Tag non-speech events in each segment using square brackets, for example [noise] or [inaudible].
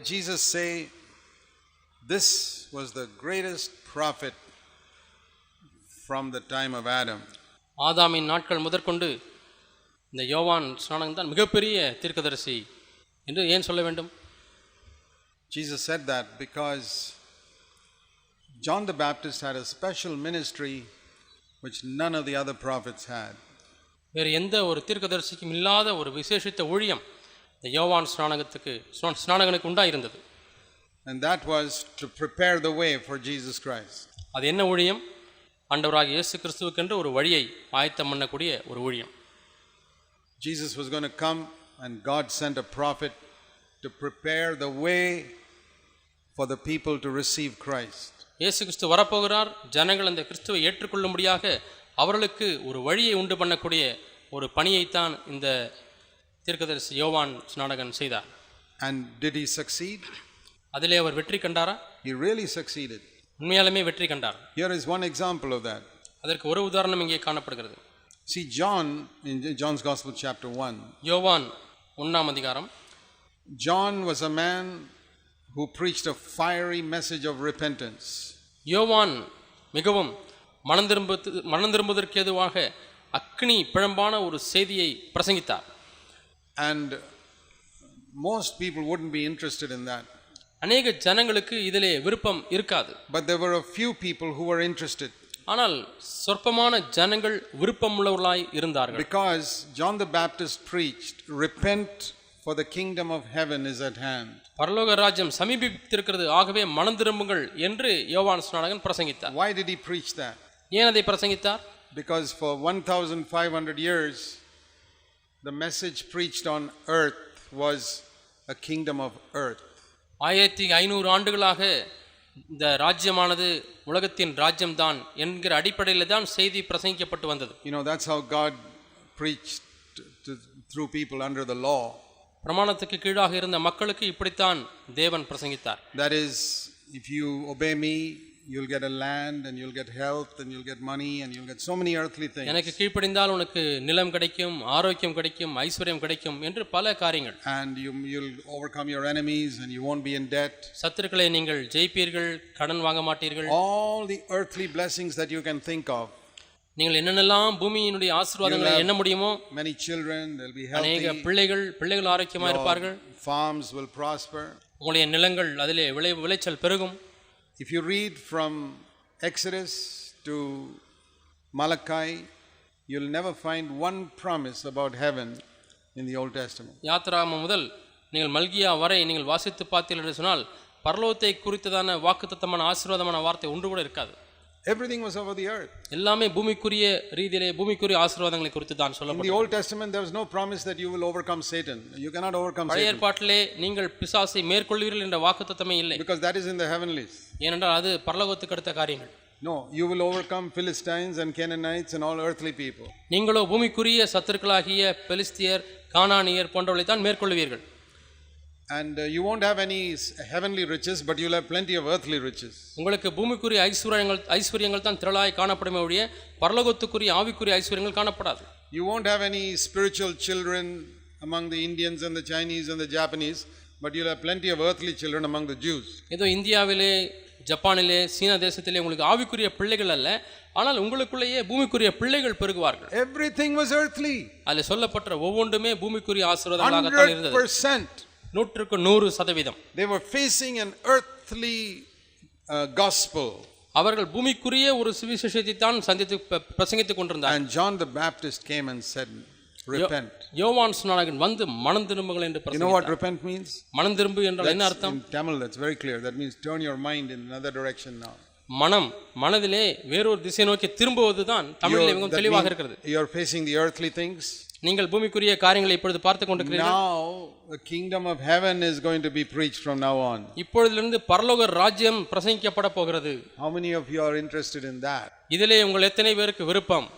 did Jesus say this was the greatest prophet from the time of Adam? ஆதாமின் நாட்கள் முதற்கொண்டு இந்த யோவான் ஸ்நானகம் தான் மிகப்பெரிய தீர்க்கதரிசி என்று ஏன் சொல்ல வேண்டும் Jesus said that because John the Baptist had a special ministry which none of the other prophets had. வேறு எந்த ஒரு தீர்க்கதரிசிக்கும் இல்லாத ஒரு விசேஷித்த ஊழியம் இந்த யோவான் ஸ்நானகத்துக்கு ஸ்நா- ஸ்நானகனுக்கு உண்டாயிருந்தது And that was to prepare the way for Jesus Christ. அது என்ன ஊழியம் ஆண்டவராகிய இயேசு கிறிஸ்துவுக்கென்று ஒரு வழியை ஆயத்தம் பண்ணக்கூடிய ஒரு ஊழியம் Jesus was going to come, and God sent a prophet to prepare the way for the people to receive Christ. இயேசு கிறிஸ்து வரப்போகிறார் ஜனங்கள் அந்த கிறிஸ்துவை ஏற்றுக்கொள்ளும்படியாக அவர்களுக்கு ஒரு வழியை உண்டு பண்ணக்கூடிய ஒரு பணியைத்தான் இந்த தீர்க்கதரிசி யோவான் ஸ்நானகன் செய்தார் And did he succeed? அதிலே அவர் வெற்றி கண்டாரா He really succeeded. உண்மையாலுமே வெற்றி கண்டார் Here is one example of that. அதற்கு ஒரு உதாரணம் இங்கே காணப்படுகிறது See, John, in John's Gospel, chapter 1, யோவான் ஒன்றாம் அதிகாரம் John was a man who preached a fiery message of repentance. யோவான் மிகவும் மனம் திரும்ப மனம் திரும்புவதற்கு ஏதுவாக அக்னி பிழம்பான ஒரு செய்தியை பிரசங்கித்தார் And most people wouldn't be interested in that. அநேக ஜனங்களுக்கு இதிலே விருப்பம் இருக்காது But there were a few people who were interested ஆனால் சொற்பமான ஜனங்கள் விருப்பமுள்ளவர்களாய் இருந்தார்கள் because John the Baptist preached, Repent, for the kingdom of heaven is at hand. பரலோக ராஜ்யம் சமீபித்திருக்கிறது ஆகவே மனம் திரும்புங்கள் என்று யோவான் ஸ்நானகன் பிரசங்கித்தார் Why did he preach that? ஏன் அதை பிரசங்கித்தார் Because for 1,500 years, the message preached on earth was a kingdom of earth. ஆயிரத்தி ஐநூறு ஆண்டுகளாக இந்த ராஜ்யமானது உலகத்தின் ராஜ்யம்தான் என்கிற அடிப்படையில் தான் செய்தி பிரசங்கிக்கப்பட்டு வந்தது You know, that's how God preached to, to, through people under the law. பிரமாணத்துக்கு கீழாக இருந்த மக்களுக்கு இப்படித்தான் தேவன் பிரசங்கித்தார் That is, if you obey me, you'll get a land and you'll get health and you'll get money and you'll get so many earthly things. எனக்கு கீழ்ப்படிந்தால் உனக்கு நிலம் கிடைக்கும் ஆரோக்கியம் கிடைக்கும் ஐஸ்வர்யம் கிடைக்கும் என்று பல காரியங்கள் And you, you'll overcome your enemies and you won't be in debt. சத்துருக்களை நீங்கள் ஜெயிப்பீர்கள் கடன் வாங்க மாட்டீர்கள் All the earthly blessings that you can think of. நீங்கள் என்னென்னலாம் பூமியினுடைய ஆசீர்வாதங்களை எண்ண முடியுமோ Many children, they'll be அநேக healthy. பிள்ளைகள் பிள்ளைகள் ஆரோக்கியமாக இருப்பார்கள் Farms will prosper. உங்களுடைய நிலங்கள் அதிலே விளை விளைச்சல் பெருகும் If you read from Exodus to Malachi, you'll never find one promise about heaven in the Old Testament. யாத்திராமம் முதல் நீங்கள் மல்கியா வரை நீங்கள் வாசித்து பார்த்தீர்கள் என்று சொன்னால் பரலோகத்தை குறித்ததான வாக்குத்தத்தமான ஆசீர்வாதமான வார்த்தை ஒன்று கூட இருக்காது Everything was over the earth. எல்லாமே பூமிக்குரிய ரீதியிலே பூமிக்குரிய ஆசீர்வாதங்களை குறித்து தான் In சொல்லப்படும் the Old Testament, there was no promise that you will overcome Satan. You cannot overcome பழைய Satan ஏற்பாட்டிலே நீங்கள் பிசாசை மேற்கொள்வீர்கள் என்ற வாக்குத்தத்தமே இல்லை because that is in the heavenlies. ஏனென்றால் அது பரலோகத்துக்கு அடுத்த காரியங்கள் No, you will overcome Philistines and Canaanites and all earthly people. நீங்களோ பூமிக்குரிய சத்துருக்களாகிய பெலிஸ்தியர் கானானியர் போன்றவர்களை தான் மேற்கொள்வீர்கள் And uh, you won't have any s- heavenly riches, but you'll have plenty of earthly riches. உங்களுக்கு பூமிக்குரிய ஐஸ்வர்யங்கள் ஐஸ்வர்யங்கள் தான் திரளாய் காணப்படுமே ஒழிய பரலோகத்துக்குரிய ஆவிக்குரிய ஐஸ்வர்யங்கள் காணப்படாது You won't have any spiritual children among the Indians and the Chinese and the Japanese, but you'll have plenty of earthly children among the Jews. ஏதோ இந்தியாவிலே ஜப்பானிலே சீனா தேசத்திலே உங்களுக்கு ஆவிக்குரிய பிள்ளைகள் அல்ல ஆனால் உங்களுக்குள்ளேயே பூமிக்குரிய பிள்ளைகள் பெருகுவார்கள் Everything was earthly. அதில் சொல்லப்பட்ட ஒவ்வொன்றுமே பூமிக்குரிய ஆசீர்வாதங்களாகத்தான் இருந்தது 100%. நூற்றுக்கு நூறு சதவீதம் were facing an earthly uh, gospel. அவர்கள் பூமிக்குரிய ஒரு சுவிசேஷத்தை தான் சந்தித்து பிரசங்கித்துக் கொண்டிருந்தார் John the Baptist came and said, Repent. யோவான் ஸ்நானகன் வந்து மனம் திரும்புங்கள் என்று You know what பிரசங்கித்தார். repent means? மனம் திரும்பு என்றால் என்ன அர்த்தம் in Tamil, that's very clear. That means turn your mind in another direction now. மனம் மனதிலே வேறொரு திசை நோக்கி திரும்புவது தான் தமிழில் மிகவும் தெளிவாக இருக்கிறது You're facing the earthly things. நீங்கள் பூமிக்குரிய காரியங்களை இப்பொழுது பார்த்து கொண்டிருக்கிறீர்கள் Now, the kingdom of heaven is going to be preached from now on. இப்பொழுதிலிருந்து பரலோக ராஜ்யம் பிரசங்கிக்கப்பட போகிறது How many of you are interested in that? இதிலே உங்கள் எத்தனை பேருக்கு விருப்பம்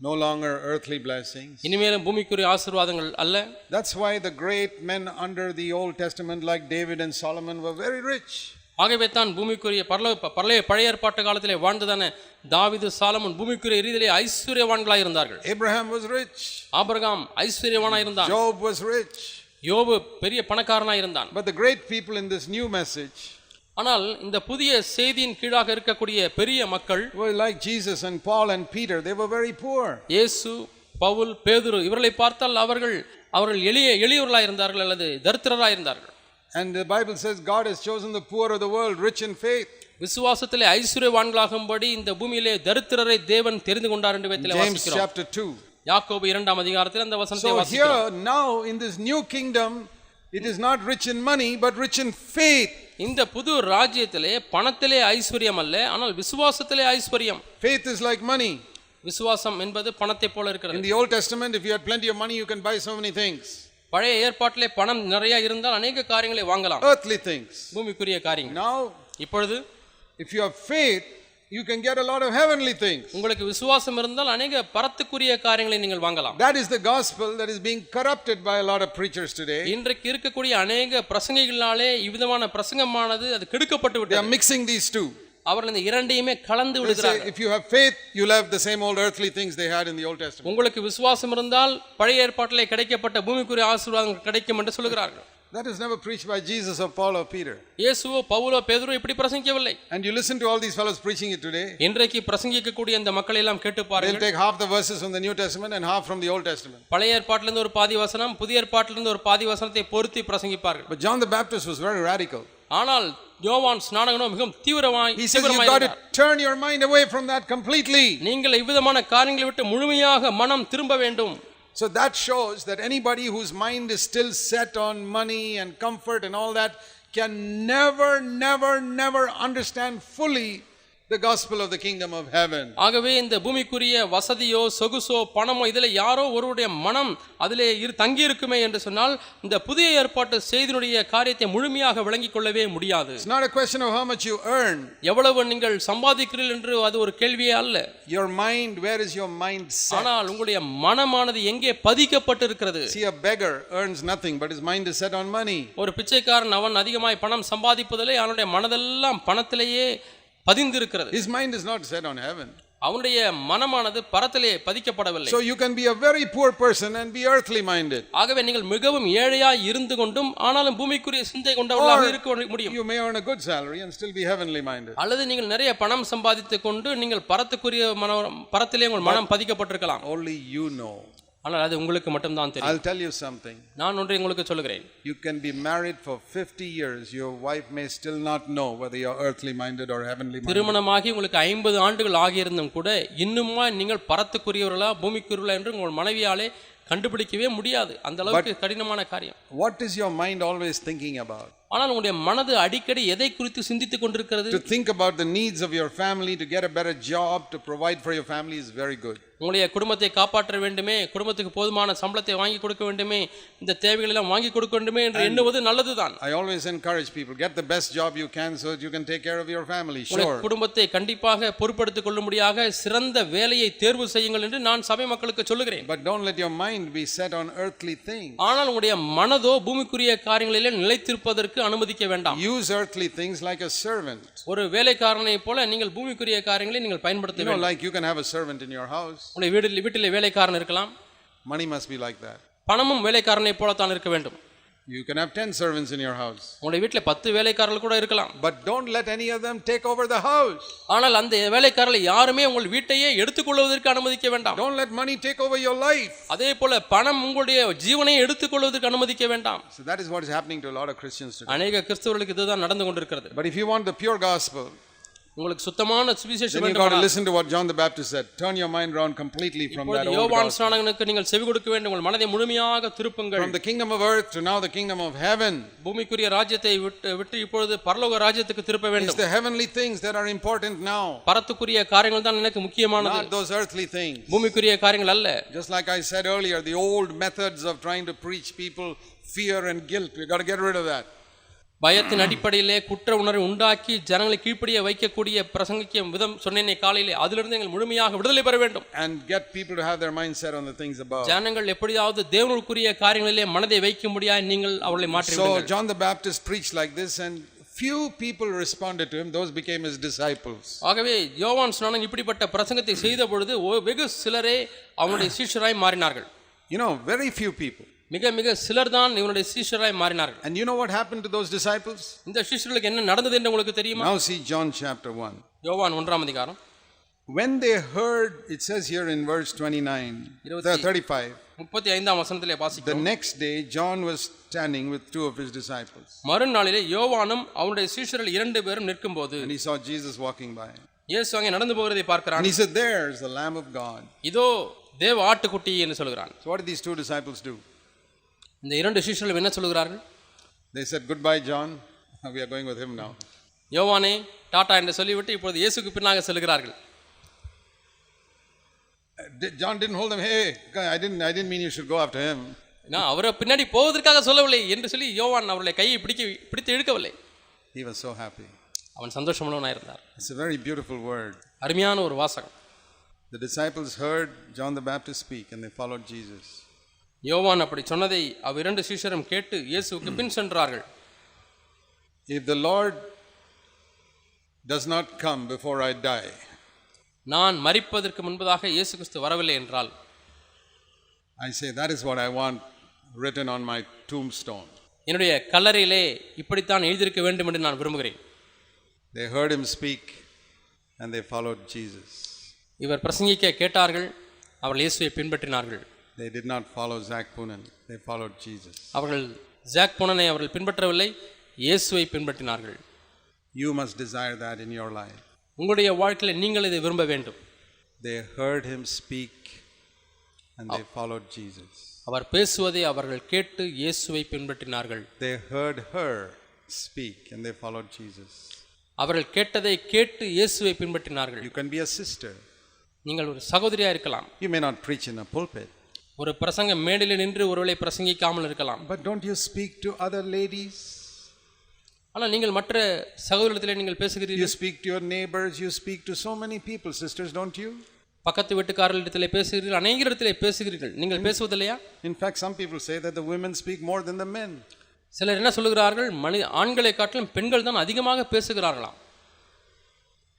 No longer earthly blessings. இனிமேலும் பூமிக்குரிய ஆசீர்வாதங்கள் அல்ல That's why the great men under the Old Testament, like David and Solomon, were very rich. ஆகவே தான் பூமிக்குரிய பரலோ பழைய பழைய ஏற்பாட்டு காலத்திலே வாழ்ந்ததான தாவிது சாலமன் பூமிக்குரிய ரீதியிலே ஐஸ்வர்யவான்களாய் இருந்தார்கள் Abraham was rich. ஆபிரகாம் ஐஸ்வர்யவானாய் இருந்தான் Job was rich. யோபு பெரிய பணக்காரனாக இருந்தான் But the great people in this new message ஆனால் இந்த புதிய செய்தியின் கீழாக இருக்கக்கூடிய பெரிய மக்கள் like Jesus and Paul and Peter. They were very poor. இயேசு பவுல் பேதுரு இவர்களை பார்த்தால் அவர்கள் அவர்கள் எளிய எளியவர்களாக இருந்தார்கள் அல்லது தரித்திரராக இருந்தார்கள் And the Bible says God has chosen the poor of the world, rich in faith. விசுவாசத்திலே ஐஸ்வர்யவான்களாகும்படி இந்த பூமியிலே தரித்திரரை தேவன் தெரிந்து கொண்டார் என்று வேதத்திலே James வாசிக்கிறோம் chapter 2. யாக்கோபு இரண்டாம் அதிகாரத்தில் அந்த வசனத்தை So வாசிக்கிறோம் here, now in this new kingdom, it is not rich in money, but rich in faith. இந்த புது ராஜ்யத்திலே பணத்திலே ஐஸ்வர்யம் அல்ல ஆனால் விசுவாசத்திலே ஐஸ்வர்யம் Faith is like money. விசுவாசம் என்பது பணத்தை போல In இருக்கிறது the Old Testament, if you had plenty of money, you can buy so many things. பழைய ஏற்பாட்டிலே பணம் நிறைய இருந்தால் அநேக காரியங்களை வாங்கலாம் Earthly things. பூமிக்குரிய காரியங்கள் Now, இப்பொழுது if you have faith, you can get a lot of heavenly things. உங்களுக்கு விசுவாசம் இருந்தால் அநேக பரத்துக்குரிய காரியங்களை நீங்கள் வாங்கலாம் That is the gospel that is being corrupted by a lot of preachers today. இன்றைக்கு இருக்கக்கூடிய அநேக பிரசங்கிகளாலே இவ்விதமான பிரசங்கமானது அது கெடுக்கப்பட்டு They விட்டது are mixing these two. அவர்கள் இந்த இரண்டையுமே கலந்து விடுகிறார்கள் if you have faith, you'll have the same old earthly things they had in the Old Testament. உங்களுக்கு விசுவாசம் இருந்தால் பழைய ஏற்பாட்டிலே கிடைக்கப்பட்ட பூமிக்குரிய ஆசீர்வாதங்கள் கிடைக்கும் என்று சொல்கிறார்கள் That is never preached by Jesus or Paul or Peter. இயேசுவோ பவுலோ பேதுரு இப்படி பிரசங்கிக்கவில்லை And you listen to all these fellows preaching it today. இன்றைக்கு பிரசங்கிக்கக்கூடிய இந்த மக்களை எல்லாம் கேட்டு They'll பாருங்கள் take half the verses from the New Testament and half from the Old Testament. பழைய ஏற்பாட்டிலிருந்து ஒரு பாதி வசனம் புதிய ஏற்பாட்டிலிருந்து ஒரு பாதி வசனத்தை பொருத்தி பிரசங்கிப்பார்கள் But John the Baptist was very radical. ஆனால் யோவான் ஸ்நானகனோ மிகவும் தீவிரமாய் He says you தீவிரமாய் got to இருந்தார். turn your mind away from that completely. நீங்கள் இவ்விதமான காரியங்களை விட்டு முழுமையாக மனம் திரும்ப வேண்டும் So that shows that anybody whose mind is still set on money and comfort and all that can never, never, never understand fully the gospel of the kingdom of heaven. ஆகவே இந்த பூமிக்குரிய வசதியோ சொகுசோ பணமோ இதில் யாரோ ஒருவருடைய மனம் அதிலே இரு தங்கி இருக்குமே என்று சொன்னால் இந்த புதிய ஏற்பாட்டு செய்தியினுடைய காரியத்தை முழுமையாக விளங்கிக் கொள்ளவே முடியாது It's not a question of how much you earn. எவ்வளவு நீங்கள் சம்பாதிக்கிறீர்கள் என்று அது ஒரு கேள்வியே அல்ல Your mind, where is your mind set? ஆனால் உங்களுடைய மனமானது எங்கே பதிக்கப்பட்டிருக்கிறது See, a beggar earns nothing, but his mind is set on money. ஒரு பிச்சைக்காரன் அவன் அதிகமாய் பணம் சம்பாதிப்பதிலே அவனுடைய மனதெல்லாம் பணத்திலேயே பதிந்திருக்கிறது His mind is not set on heaven. அவனுடைய மனமானது பரத்திலே பதிக்கப்படவில்லை So you can be a very poor person and be earthly minded. ஆகவே நீங்கள் மிகவும் ஏழையாய் இருந்து கொண்டும் ஆனாலும் பூமிக்குரிய சிந்தை கொண்டவர்களாக இருக்க முடியும் You may earn a good salary and still be heavenly minded. அல்லது நீங்கள் நிறைய பணம் சம்பாதித்துக் கொண்டு நீங்கள் பரத்துக்குரிய மன பரத்திலே உங்கள் மனம் பதிக்கப்பட்டிருக்கலாம் Only you know. ஆனால் அது உங்களுக்கு மட்டும்தான் தெரியும் I'll tell you something. நான் ஒன்றை உங்களுக்கு சொல்லுகிறேன் You can be married for 50 years. Your wife may still not know whether you're earthly minded or heavenly minded. திருமணமாகி உங்களுக்கு ஐம்பது ஆண்டுகள் ஆகியிருந்தும் கூட இன்னுமா நீங்கள் பரத்துக்குரியவர்களா பூமிக்குரியவர்களா என்று உங்கள் மனைவியாலே கண்டுபிடிக்கவே முடியாது அந்த அளவுக்கு கடினமான காரியம் What is your mind always thinking about? ஆனால் உங்களுடைய மனது அடிக்கடி எதை குறித்து சிந்தித்துக் கொண்டிருக்கிறது To think about the needs of your family, to get a better job, to provide for your family is very good. உங்களுடைய குடும்பத்தை காப்பாற்ற வேண்டுமே குடும்பத்துக்கு போதுமான சம்பளத்தை வாங்கி கொடுக்க வேண்டுமே இந்த தேவைகள் எல்லாம் வாங்கி கொடுக்க வேண்டுமே என்று எண்ணுவது நல்லதுதான் I always encourage people get the best job you can so that you can take care of your family. உங்களுடைய Sure. குடும்பத்தை கண்டிப்பாக பொறுப்படுத்திக் கொள்ளும்படியாக சிறந்த வேலையை தேர்வு செய்யுங்கள் என்று நான் சபை மக்களுக்கு சொல்லுகிறேன் But don't let your mind be set on earthly things. ஆனால் உங்களுடைய மனதோ பூமிக்குரிய காரியங்களிலே நிலைத்திருப்பதற்கு அனுமதிக்க வேண்டாம் Use earthly things like a servant. ஒரு வேலைக்காரனை போல நீங்கள் பூமிக்குரிய காரியங்களை நீங்கள் பயன்படுத்த வேண்டும் like you can have a servant in your house. உங்களுடைய வீட்டில் வீட்டிலே வேலைக்காரன் இருக்கலாம் Money must be like that. பணமும் வேலைக்காரனை போலத்தான் இருக்க வேண்டும் You can have 10 servants in your house. உங்களுடைய வீட்டில் பத்து வேலைக்காரர்கள் கூட இருக்கலாம் But don't let any of them take over the house. ஆனால் அந்த வேலைக்காரர்களை யாருமே உங்கள் வீட்டையே எடுத்துக்கொள்வதற்கு அனுமதிக்க வேண்டாம் Don't let money take over your life. அதே போல பணம் உங்களுடைய ஜீவனை எடுத்துக்கொள்வதற்கு அனுமதிக்க வேண்டாம் So that is what is happening to a lot of Christians today. அநேக கிறிஸ்தவர்களுக்கு இதுதான் நடந்து கொண்டிருக்கிறது But if you want the pure gospel, உங்களுக்கு சுத்தமான சுவிசேஷம் then you got to வேண்டுமானால் listen to what John the Baptist said. Turn your mind around completely from that இப்பொழுது old யோவான் gospel. ஸ்நானகனுக்கு நீங்கள் செவி கொடுக்க வேண்டும் உங்கள் மனதை முழுமையாக திருப்புங்கள் From the kingdom of earth to now the kingdom of heaven. பூமிக்குரிய ராஜ்யத்தை விட்டு விட்டு இப்பொழுது பரலோக ராஜ்யத்துக்கு திருப்ப It's வேண்டும் the heavenly things that are important now, பரத்துக்குரிய காரியங்கள் தான் எனக்கு முக்கியமானது not those earthly things. பூமிக்குரிய காரியங்கள் அல்ல Just like I said earlier, the old methods of trying to preach people fear and guilt, we got to get rid of that. பயத்தின் அடிப்படையிலே குற்ற உணர்வை உண்டாக்கி ஜனங்களை கீழ்ப்படிய வைக்கக்கூடிய பிரசங்கிக்க விதம் சொன்னேனே காலையிலே அதிலிருந்து எங்கள் முழுமையாக விடுதலை பெற வேண்டும் And get people to have their mindset on the things above. ஜனங்கள் எப்படியாவது தேவனுக்குரிய காரியங்களிலே மனதை வைக்க முடியாது நீங்கள் அவர்களை மாற்றி So John the Baptist preached like this, and few people responded to him. Those became his disciples. ஆகவே யோவான் ஸ்நானன் இப்படிப்பட்ட பிரசங்கத்தை செய்த பொழுது வெகு சிலரே அவனுடைய சீஷராய் மாறினார்கள் You know, very few people. மிக மிக சிலர் தான் இவனுடைய சீஷராய் மாறினார்கள் And you know what happened to those disciples? இந்த சீஷர்களுக்கு என்ன நடந்தது என்று உங்களுக்கு தெரியுமா Now see John chapter 1. யோவான் ஒன்றாம் அதிகாரம் When they heard, it says here in verse 29, இருபத்தி- 35, முப்பத்தி ஐந்தாம் வசனத்திலே the வாசிக்கிறோம் next day John was standing with two of his disciples. மறுநாளிலே யோவானும் அவனுடைய சீஷர்கள் இரண்டு பேரும் நிற்கும்போது And he saw Jesus walking by. இயேசு அங்கே நடந்து போகிறதை பார்க்கிறான் And he said, There's the Lamb of God. இதோ தேவ ஆட்டுக்குட்டி என்று சொல்கிறான் So what did these two disciples do? இந்த இரண்டு சீஷர்கள் என்ன சொல்கிறார்கள் They said, Goodbye, John. [laughs] We are going with him now. யோவானே Tata என்று சொல்லிவிட்டு இப்பொழுது இயேசுக்கு பின்னாக செல்கிறார்கள் Uh, di- John didn't hold them, Hey, I didn't, I didn't mean you should go after him. நான் அவரை பின்னாடி போவதற்காக சொல்லவில்லை என்று சொல்லி யோவான் அவர்களை கையை பிடிக்க பிடித்து இழுக்கவில்லை He was so happy. அவன் சந்தோஷமுள்ளவனாக இருந்தார் It's a very beautiful word. அருமையான ஒரு வாசகம் The disciples heard John the Baptist speak and they followed Jesus. யோவான் அப்படி சொன்னதை அவ்விரண்டு சீஷரும் கேட்டு இயேசுவுக்கு பின் சென்றார்கள் If the Lord does not come before I die, நான் மரிப்பதற்கு முன்பதாக இயேசு கிறிஸ்து வரவில்லை என்றால் I say that is what I want written on my tombstone. என்னுடைய கல்லறையிலே இப்படித்தான் எழுதியிருக்க வேண்டும் என்று நான் விரும்புகிறேன் They heard him speak and they followed Jesus. இவர் பிரசங்கிக்க கேட்டார்கள் அவர்கள் இயேசுவை பின்பற்றினார்கள் They did not follow Zach Poonen, they followed Jesus. அவர்கள் ஜாக் பொனனை அவர்கள் பின்பற்றவில்லை இயேசுவை பின்பற்றினார்கள் You must desire that in your life. உங்களுடைய வாழ்க்கையில் நீங்கள் இதை விரும்ப வேண்டும் They heard him speak and they followed Jesus. அவர் பேசுவதை அவர்கள் கேட்டு இயேசுவை பின்பற்றினார்கள் They heard her speak and they followed Jesus. அவர்கள் கேட்டதை கேட்டு இயேசுவை பின்பற்றினார்கள் You can be a sister. நீங்கள் ஒரு சகோதரியா இருக்கலாம் You may not preach in a pulpit, ஒரு பிரசங்க மேடையில் நின்று ஒருவேளை பிரசங்கிக்காமல் இருக்கலாம் but don't you speak to other ladies? ஆனால் நீங்கள் மற்ற சகோதரத்திலே நீங்கள் பேசுகிறீர்கள் speak to your neighbors, you speak to so many people, sisters, don't you? பக்கத்து வீட்டுக்காரர்களிடத்திலே பேசுகிறீர்கள் அநேக இடத்திலே பேசுகிறீர்கள் நீங்கள் பேசுவதில்லையா In fact, some people say that the women speak more than the men. சிலர் என்ன சொல்லுகிறார்கள் மனித ஆண்களை காட்டிலும் பெண்கள் தான் அதிகமாக பேசுகிறார்களாம்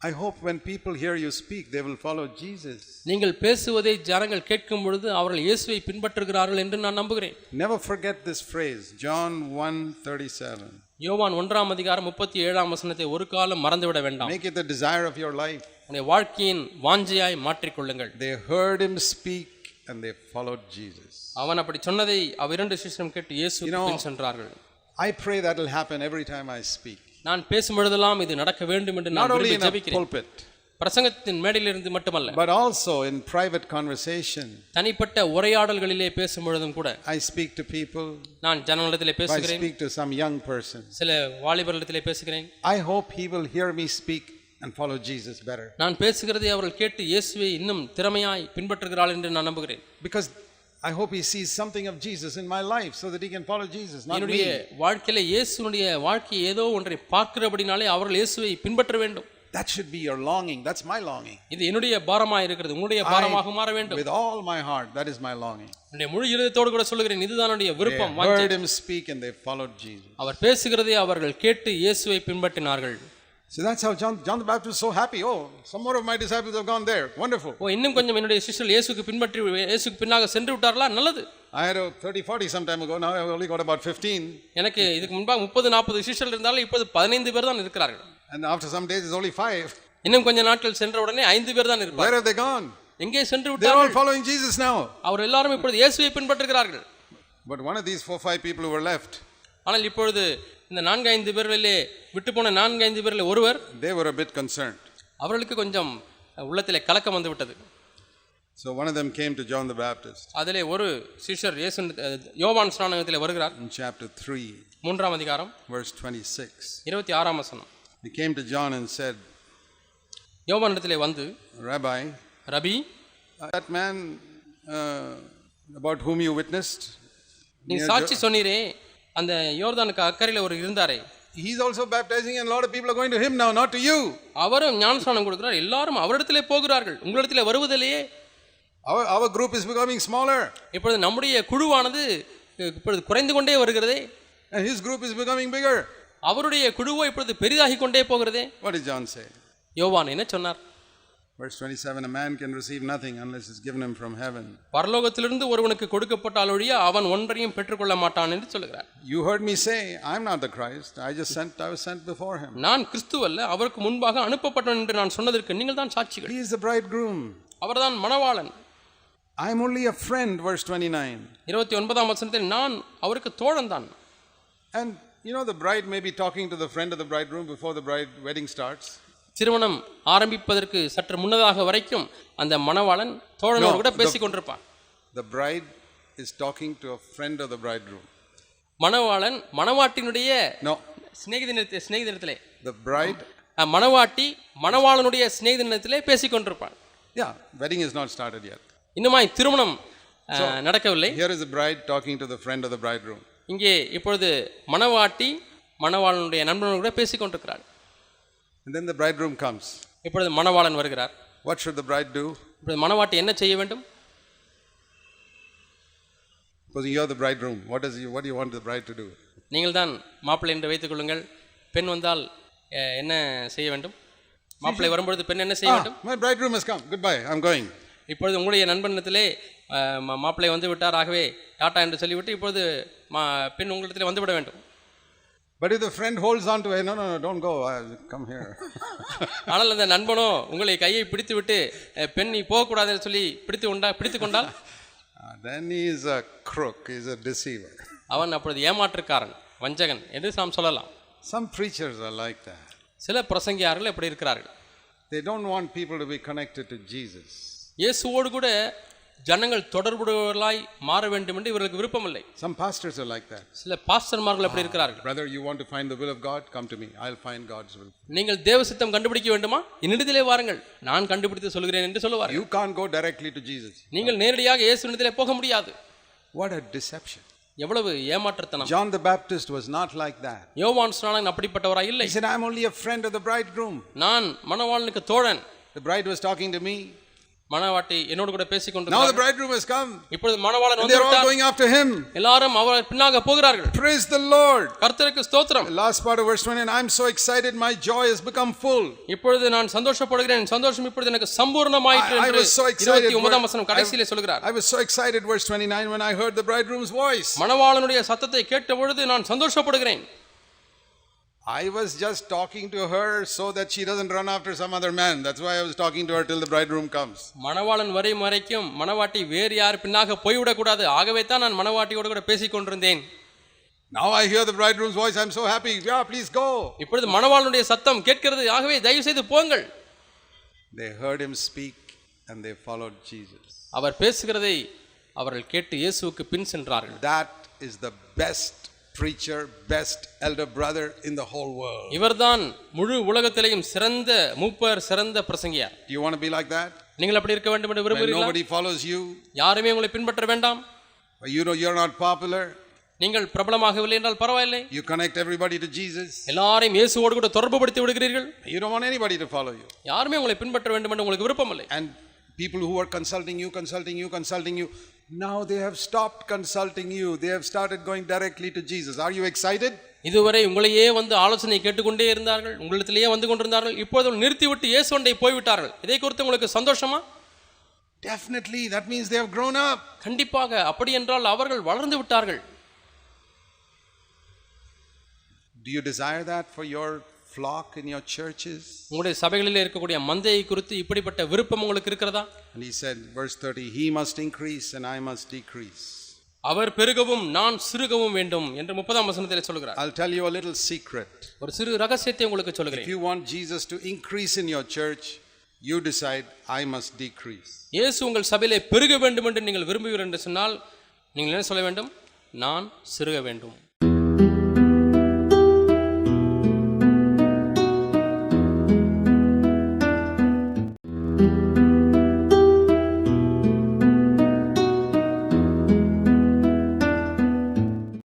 I hope when people hear you speak, they will follow Jesus. நீங்கள் பேசுவதை ஜனங்கள் கேட்கும் பொழுது அவர்கள் இயேசுவை பின்பற்றுகிறார்கள் என்று நான் நம்புகிறேன் Never forget this phrase, John 1:37. யோவான் ஒன்றாம் அதிகாரம் முப்பத்தி ஏழாம் வசனத்தை ஒரு காலம் மறந்துவிட வேண்டாம் Make it the desire of your life. உன்னுடைய வாழ்க்கையின் வாஞ்சையாய் மாற்றிக்கொள்ளுங்கள் They heard him speak and they followed Jesus. அவன் அப்படி சொன்னதை அவ்விரண்டு சிஷ்யம் கேட்டு இயேசு You know- பின் சென்றார்கள் I pray that will happen every time I speak. நான் பேசும் பொழுதெல்லாம் இது நடக்க வேண்டும் என்று நான் ஜெபிக்கிறேன் பிரசங்கத்தின் மேடையிலிருந்து மட்டுமல்ல but also in private conversation. தனிப்பட்ட உரையாடல்களிலே பேசும் பொழுதும் கூட I speak to people. நான் ஜனங்களிடத்திலே பேசுகிறேன் speak to some young person, சில வாலிபர்களிடத்திலே பேசுகிறேன் I hope he will hear me speak and follow Jesus better. நான் பேசுகிறதை அவர்கள் கேட்டு இயேசுவை இன்னும் திறமையாய் பின்பற்றுகிறாள் என்று நான் நம்புகிறேன் Because I hope he sees something of Jesus in my life so that he can follow Jesus, not என்னுடைய me. வாழ்க்கையில இயேசுனுடைய வாழ்க்கையை ஏதோ ஒன்றை பார்க்கிறபடினாலே அவர்கள் இயேசுவை பின்பற்ற வேண்டும் That should be your longing. That's my longing. இது என்னுடைய பாரமாக இருக்கிறது உங்களுடைய பாரமாக மாற வேண்டும் With all my heart, that is my longing. என்னுடைய முழு இருதயத்தோடு கூட சொல்லுகிறேன் இதுதான் என்னுடைய They விருப்பம் வாஞ்சை. heard him speak and they followed Jesus. அவர் பேசுகிறதை அவர்கள் கேட்டு இயேசுவை பின்பற்றினார்கள் So that's how John, John the Baptist is so happy. Oh, some more of my disciples have gone there. Wonderful. ஓ இன்னும் கொஞ்சம் என்னுடைய சிஷ்யர்கள் இயேசுக்கு பின்பற்றி இயேசுக்கு பின்னாக சென்று விட்டார்களா நல்லது I had a 30, 40 some time ago. Now I've only got about 15. எனக்கு இதுக்கு முன்பாக முப்பது நாற்பது சிஷ்யர்கள் இருந்தாலும் இப்போது பதினைந்து பேர் தான் இருக்கிறார்கள் And after some days, it's only five. இன்னும் கொஞ்ச நாட்கள் சென்ற உடனே ஐந்து பேர் தான் இருப்பார் Where have they gone? எங்கே சென்று They're விட்டார்கள் all following Jesus now. அவர் எல்லாரும் இப்பொழுது இயேசுவை பின்பற்றுகிறார்கள் But one of these four, five people who were left, ஆனால் இப்பொழுது இந்த நான்கு ஐந்து பேர்களிலே விட்டு போன நான்கு ஐந்து பேரில் ஒருவர் they were a bit concerned. அவர்களுக்கு கொஞ்சம் உள்ளத்திலே கலக்கம் வந்து விட்டது So one of them came to John the Baptist அதிலே ஒரு சிஷ்யர் இயேசு யோவான் ஸ்நானகத்தில் வருகிறார் in chapter 3, மூன்றாம் அதிகாரம் verse 26. இருபத்தி ஆறாம் வசனம் He came to John and said, யோவானிடத்திலே வந்து Rabbi, rabi that man uh, about whom you witnessed, நீங்க சாட்சி சொன்னீரே அந்த யோர்தானுக்கு அக்கறையில் ஒரு இருந்தாரே. He's also baptizing, and a lot of people are going to him now, not to you. அவரும் ஞானஸ்நானம் கொடுக்கிறார். எல்லாரும் அவரிடத்திலே போகிறார்கள். உங்களிடத்திலே வருவதிலேயே Our, our group is becoming smaller, இப்பொழுது நம்முடைய குழுவானது இப்பொழுது குறைந்து கொண்டே வருகிறதே. And his group is becoming bigger. அவருடைய குழுவோ இப்பொழுது பெரிதாகி கொண்டே போகிறதே. What did John say? யோவான் என்ன சொன்னார்? Verse 27 A man can receive nothing unless it's given him from heaven. பரலோகத்திலிருந்து ஒருவனுக்கு கொடுக்கப்பட்டால் ஒழிய அவன் ஒன்றையும் பெற்றுக்கொள்ள மாட்டான் என்று சொல்லுகிறார் You heard me say, I'm not the Christ. I just sent, I was sent before him. நான் கிறிஸ்துவல்ல அவருக்கு முன்பாக அனுப்பப்பட்டவன் என்று நான் சொன்னதற்கு நீங்கள் தான் சாட்சிகள் He is the bridegroom. அவர்தான் மணவாளன் I'm only a friend, verse 29. இருபத்தி ஒன்பதாம் வசனத்தில் நான் அவருக்கு தோழன் தான் And you know, the bride may be talking to the friend of the bridegroom before the bride wedding starts. திருமணம் ஆரம்பிப்பதற்கு சற்று முன்னதாக வரைக்கும் அந்த மணவாளன் தோழனோடு கூட பேசிக் கொண்டிருப்பான் The bride is talking to a friend of the bridegroom. Manavalan மணவாட்டினுடைய No, சிநேகித சிநேகிதனத்திலே the bride, மணவாட்டி மணவாளனுடைய சிநேகிதனத்திலே பேசிக் கொண்டிருப்பான் yeah, wedding is not started yet. இன்னுமாய் திருமணம் நடக்கவில்லை Here is the bride talking to the friend of the bridegroom. இங்கே இப்பொழுது மணவாட்டி மணவாளனுடைய நண்பனோடு கூட பேசிக் கொண்டிருக்கிறார் And then the bridegroom comes. இப்பொழுது மணவாளன் வருகிறார் What should the bride do? இப்பொழுது மணவாட்டி என்ன செய்ய வேண்டும் Because you're the bridegroom. What, does you, what do you want the bride to do? நீங்கள் தான் மாப்பிள்ளை என்று வைத்துக் கொள்ளுங்கள் பெண் வந்தால் என்ன செய்ய வேண்டும் மாப்பிள்ளை வரும்பொழுது பெண் என்ன செய்ய வேண்டும் Ah, my bridegroom has come. Goodbye. I'm going. இப்பொழுது உங்களுடைய ம- மாப்பிள்ளை வந்து விட்டார் ஆகவே டாட்டா என்று சொல்லிவிட்டு இப்பொழுது மா பெண் உங்களிடத்தில் வந்துவிட வேண்டும் But if the friend holds on to it, no, no, no, don't go. I'll come here. ஆனால் அந்த நண்பனோ உங்களை கையை பிடித்து விட்டு பெண் நீ போகக்கூடாது என்று சொல்லி பிடித்து கொண்டா பிடித்து கொண்டால் Ah, then he is a crook. He's a deceiver. அவன் அப்பொழுது ஏமாற்றுக்காரன் வஞ்சகன் என்று நாம் சொல்லலாம் Some preachers are like that. சில பிரசங்கியார்கள் எப்படி இருக்கிறார்கள் They don't want people to be connected to Jesus. இயேசுவோடு கூட ஜனங்கள் தொடர்புடையவர்களாய் மாற வேண்டும் என்று இவர்களுக்கு விருப்பமில்லை Some pastors are like that. சில பாஸ்டர்மார்கள் எப்படி இருக்கிறார்கள் Brother, you want to find the will of God? Come to me. I'll find God's will. நீங்கள் தேவ சித்தம் கண்டுபிடிக்க வேண்டுமா என்னிடத்திலே வாருங்கள் நான் கண்டுபிடித்து சொல்கிறேன் என்று சொல்லுவார்கள் You can't go directly to Jesus. நீங்கள் நேரடியாக இயேசுவிடத்திலே போக முடியாது What a deception. எவ்வளவு ஏமாற்றத்தனம் John the Baptist was not like that. யோவான் ஸ்நானன் அப்படிப்பட்டவரா இல்லை He said, I'm only a friend of the bridegroom. நான் மணவாளனுக்கு தோழன் The bride was talking to me. மணவாட்டி என்னோடு கூட பேசிக் Now the கொண்டு bridegroom has come. இப்பொழுது மணவாளன் And வந்து they're all விட்டார் going after him. எல்லாரும் அவர் பின்னாக போகிறார்கள் Praise the Lord. கர்த்தருக்கு ஸ்தோத்திரம் The last part of verse 29 I'm so excited, my joy has become full. இப்பொழுது நான் சந்தோஷப்படுகிறேன் சந்தோஷம் இப்பொழுது எனக்கு சம்பூர்ணமாயிற்று I- I என்று was so excited இருபத்தி ஒன்பதாம் when- வசனம் கடைசியிலே சொல்கிறார் I was so excited, verse 29, when I heard the bridegroom's voice. மணவாளனுடைய சத்தத்தை கேட்ட பொழுது நான் சந்தோஷப்படுகிறேன் I was just talking to her so that she doesn't run after some other man. That's why I was talking to her till the bridegroom comes. மணவாளன் வரும் வரைக்கும் மணவாட்டி வேறு யார் பின்னாக போய்விடக்கூடாது ஆகவே தான் நான் மணவாட்டியோடு கூட பேசிக் கொண்டிருந்தேன் Now I hear the bridegroom's voice. I'm so happy. Yeah, please go. இப்பொழுது மணவாளனுடைய சத்தம் கேட்கிறது ஆகவே தயவு செய்து போங்கள் They heard him speak and they followed Jesus. அவர் பேசுகிறதை அவர்கள் கேட்டு இயேசுவுக்கு பின் சென்றார்கள் That is the best preacher, best elder brother in the whole world. இவர்தான் முழு உலகத்திலேயும் சிறந்த மூப்பர் சிறந்த பிரசங்கியார் Do you want to be like that? நீங்கள் அப்படி இருக்க வேண்டும் என்று When விரும்புகிறீர்களா nobody follows you, யாருமே உங்களை பின்பற்ற வேண்டாம் or you know you're not popular, நீங்கள் பிரபலமாகவில்லை என்றால் பரவாயில்லை you connect everybody to Jesus. எல்லாரையும் இயேசுவோடு கூட தொடர்புபடுத்தி விடுகிறீர்கள் You don't want anybody to follow you. யாருமே உங்களை பின்பற்ற வேண்டும் என்று உங்களுக்கு விருப்பமில்லை And people who are consulting you, consulting you, consulting you, now they have stopped consulting you. They have started going directly to Jesus. Are you excited? இதுவரை உங்களையே வந்து ஆலோசனை கேட்டுக்கொண்டே இருந்தார்கள் உங்களிடத்திலேயே வந்து கொண்டிருந்தார்கள் இப்பொழுது நிறுத்திவிட்டு இயேசுவண்டை போய்விட்டார்கள் இதை குறித்து உங்களுக்கு சந்தோஷமா Definitely. That means they have grown up. கண்டிப்பாக அப்படி என்றால் அவர்கள் வளர்ந்து விட்டார்கள் Do you desire that for your flock in your churches? உங்களுடைய சபைகளில் இருக்கக்கூடிய மந்தையை குறித்து இப்படிப்பட்ட விருப்பம் உங்களுக்கு இருக்கிறதா And he said, verse 30, He must increase and I must decrease. அவர் பெருகவும் நான் சிறுகவும் வேண்டும் என்று முப்பதாம் வசனத்தில் சொல்கிறார் I'll tell you a little secret. ஒரு சிறு ரகசியத்தை உங்களுக்கு If சொல்கிறேன் you want Jesus to increase in your church, you decide, I must decrease. இயேசு உங்கள் சபையிலே பெருக வேண்டும் என்று நீங்கள் விரும்புவீர்கள் என்று சொன்னால் நீங்கள் என்ன சொல்ல வேண்டும் நான் சிறுக வேண்டும்